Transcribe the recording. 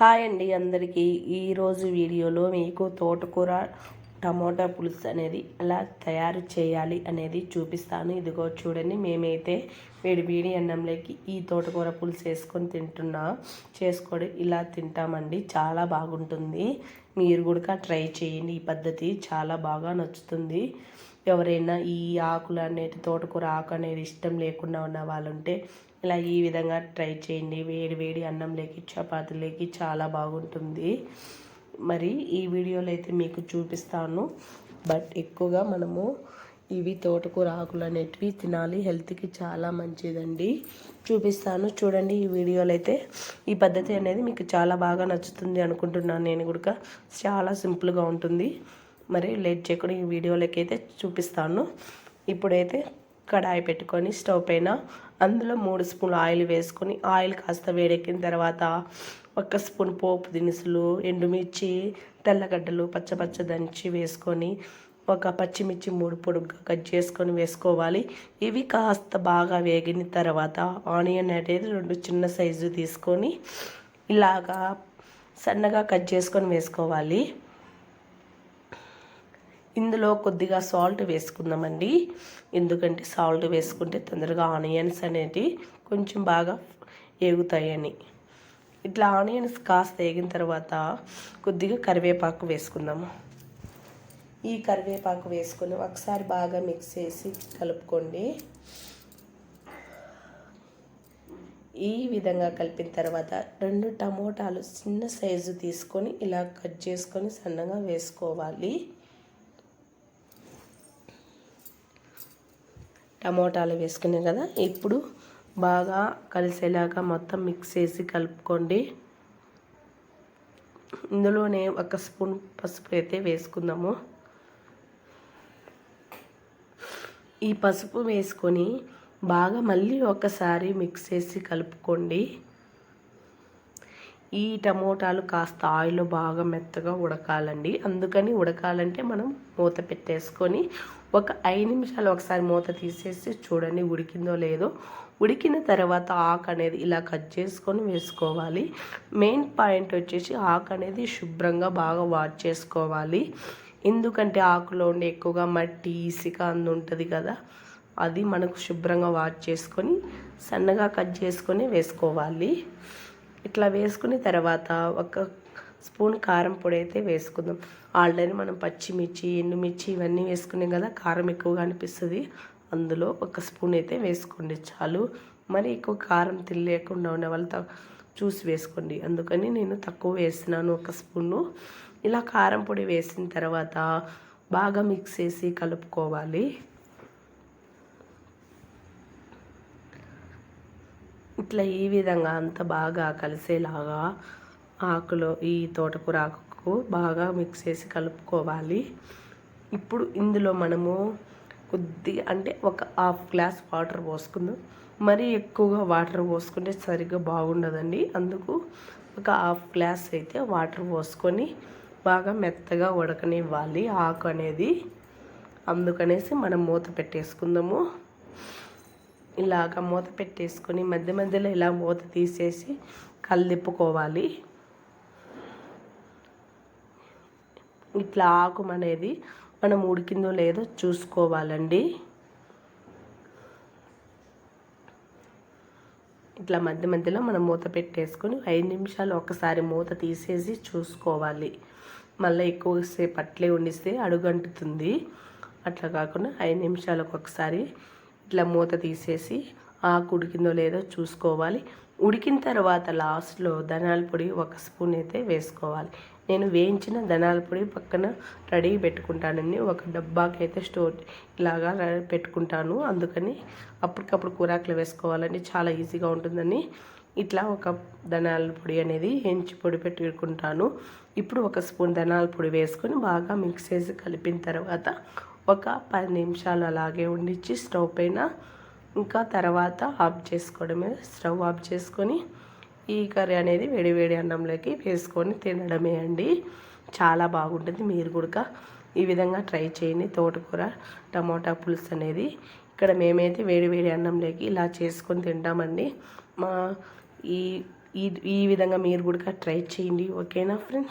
Hi అండి అందరికీ. ఈరోజు వీడియోలో మీకు తోటకూర టమోటా పులుసు అనేది ఎలా తయారు చేయాలి అనేది చూపిస్తాను. ఇదిగో చూడండి మేమైతే వేడి వేడి అన్నంలోకి ఈ తోటకూర పులుసు వేసుకొని తింటున్నా చేసుకొని ఇలా తింటామండి. చాలా బాగుంటుంది. మీరు కూడా ట్రై చేయండి. ఈ పద్ధతి చాలా బాగా నచ్చుతుంది. ఎవరైనా ఈ ఆకులు అనేది తోటకూర ఆకు అనేది ఇష్టం లేకుండా ఉన్న వాళ్ళు ఉంటే ఇలా ఈ విధంగా ట్రై చేయండి. వేడి వేడి అన్నంలోకి చపాతీలోకి చాలా బాగుంటుంది. మరి ఈ వీడియోలో అయితే మీకు చూపిస్తాను. బట్ ఎక్కువగా మనము ఇవి తోటకూర ఆకులు అనేటివి తినాలి. హెల్త్కి చాలా మంచిదండి. చూపిస్తాను. చూడండి ఈ వీడియోలో అయితే ఈ పద్ధతి అనేది మీకు చాలా బాగా నచ్చుతుంది అనుకుంటున్నాను నేను కూడా. చాలా సింపుల్గా ఉంటుంది. మరి లేట్ చేయకుండా ఈ వీడియోలోకి అయితే చూపిస్తాను. ఇప్పుడైతే కడాయి పెట్టుకొని స్టవ్ పైన అందులో మూడు స్పూన్లు ఆయిల్ వేసుకొని ఆయిల్ కాస్త వేడెక్కిన తర్వాత ఒక స్పూన్ పోపు దినుసులు ఎండుమిర్చి తెల్లగడ్డలు పచ్చపచ్చ దంచి వేసుకొని ఒక పచ్చిమిర్చి మూడు పొడుగ్గా కట్ చేసుకొని వేసుకోవాలి. ఇవి కాస్త బాగా వేగిన తర్వాత ఆనియన్ అనేది రెండు చిన్న సైజు తీసుకొని ఇలాగా సన్నగా కట్ చేసుకొని వేసుకోవాలి. ఇందులో కొద్దిగా సాల్ట్ వేసుకుందామండి. ఎందుకంటే సాల్ట్ వేసుకుంటే తొందరగా ఆనియన్స్ అనేది కొంచెం బాగా ఏగుతాయని. ఇట్లా ఆనియన్స్ కాస్త వేగిన తర్వాత కొద్దిగా కరివేపాకు వేసుకుందాము. ఈ కరివేపాకు వేసుకొని ఒకసారి బాగా మిక్స్ చేసి కలుపుకోండి. ఈ విధంగా కలిపిన తర్వాత రెండు టమోటాలు చిన్న సైజు తీసుకొని ఇలా కట్ చేసుకొని సన్నగా వేసుకోవాలి. టమోటాలు వేసుకున్నాం కదా ఇప్పుడు బాగా కలిసేలాగా మొత్తం మిక్స్ చేసి కలుపుకోండి. ఇందులోనే ఒక స్పూన్ పసుపు అయితే వేసుకుందాము. ఈ పసుపు వేసుకొని బాగా మళ్ళీ ఒకసారి మిక్స్ చేసి కలుపుకోండి. ఈ టమోటాలు కాస్త ఆయిల్లో బాగా మెత్తగా ఉడకాలండి. అందుకని ఉడకాలంటే మనం మూత పెట్టేసుకొని ఒక ఐదు నిమిషాలు ఒకసారి మూత తీసేసి చూడండి ఉడికిందో లేదో. ఉడికిన తర్వాత ఆకు అనేది ఇలా కట్ చేసుకొని వేసుకోవాలి. మెయిన్ పాయింట్ వచ్చేసి ఆకు అనేది శుభ్రంగా బాగా వాష్ చేసుకోవాలి. ఎందుకంటే ఆకులో ఉండే ఎక్కువగా మట్టి ఇసుక అందు ఉంటుంది కదా అది మనకు శుభ్రంగా వాష్ చేసుకొని సన్నగా కట్ చేసుకొని వేసుకోవాలి. ఇట్లా వేసుకున్న తర్వాత ఒక స్పూన్ కారం పొడి అయితే వేసుకుందాం. ఆల్రెడీ మనం పచ్చిమిర్చి ఎండుమిర్చి ఇవన్నీ వేసుకున్నాం కదా కారం ఎక్కువగా అనిపిస్తుంది. అందులో ఒక స్పూన్ అయితే వేసుకోండి చాలు. మరి ఎక్కువ కారం తినలేకుండా ఉన్న వాళ్ళు చూసి వేసుకోండి. అందుకని నేను తక్కువ వేసినాను ఒక స్పూను. ఇలా కారం పొడి వేసిన తర్వాత బాగా మిక్స్ చేసి కలుపుకోవాలి. ఇట్లా ఈ విధంగా అంత బాగా కలిసేలాగా ఆకులో ఈ తోటకూర ఆకుకు బాగా మిక్స్ చేసి కలుపుకోవాలి. ఇప్పుడు ఇందులో మనము కొద్దిగా అంటే ఒక హాఫ్ గ్లాస్ వాటర్ పోసుకుందాం. మరీ ఎక్కువగా వాటర్ పోసుకుంటే సరిగ్గా బాగుండదండి. అందుకు ఒక హాఫ్ గ్లాస్ అయితే వాటర్ పోసుకొని బాగా మెత్తగా ఉడకనివ్వాలి ఆకు అనేది. అందుకనేసి మనం మూత పెట్టేసుకుందాము. ఇలాగ మూత పెట్టేసుకొని మధ్య మధ్యలో ఇలా మూత తీసేసి కలిదిప్పుకోవాలి ఇట్లా ఆకు అనేది మనం ఉడికిందో లేదో చూసుకోవాలండి. ఇట్లా మధ్య మధ్యలో మనం మూత పెట్టేసుకొని ఐదు నిమిషాలు ఒకసారి మూత తీసేసి చూసుకోవాలి. మళ్ళీ ఎక్కువసేపు అట్లే ఉండిస్తే అడుగంటుతుంది. అట్లా కాకుండా ఐదు నిమిషాలకు ఒకసారి ఇట్లా మూత తీసేసి ఆకు ఉడికిందో లేదో చూసుకోవాలి. ఉడికిన తర్వాత లాస్ట్లో ధనాల పొడి ఒక స్పూన్ అయితే వేసుకోవాలి. నేను వేయించిన ధనాల పొడి పక్కన రెడీ పెట్టుకుంటానండి ఒక డబ్బాకి అయితే స్టోర్ ఇలాగా పెట్టుకుంటాను. అందుకని అప్పటికప్పుడు కూరాకులు వేసుకోవాలని చాలా ఈజీగా ఉంటుందని ఇట్లా ఒక ధనాల పొడి అనేది ఎంచి పొడి పెట్టుకుంటాను. ఇప్పుడు ఒక స్పూన్ ధనాల పొడి వేసుకొని బాగా మిక్స్ చేసి కలిపిన తర్వాత ఒక పది నిమిషాలు అలాగే ఉండిచ్చి స్టవ్ పైన ఇంకా తర్వాత ఆఫ్ చేసుకోవడమే. స్టవ్ ఆఫ్ చేసుకొని ఈ కర్రీ అనేది వేడివేడి అన్నంలోకి వేసుకొని తినడమే అండి. చాలా బాగుంటుంది. మీరు కూడా ఈ విధంగా ట్రై చేయండి. తోటకూర టమోటా పులుసు అనేది ఇక్కడ మేమైతే వేడివేడి అన్నంలోకి ఇలా చేసుకొని తింటామండి. మా ఈ ఈ ఈ విధంగా మీరు కూడా ట్రై చేయండి. ఓకేనా ఫ్రెండ్స్?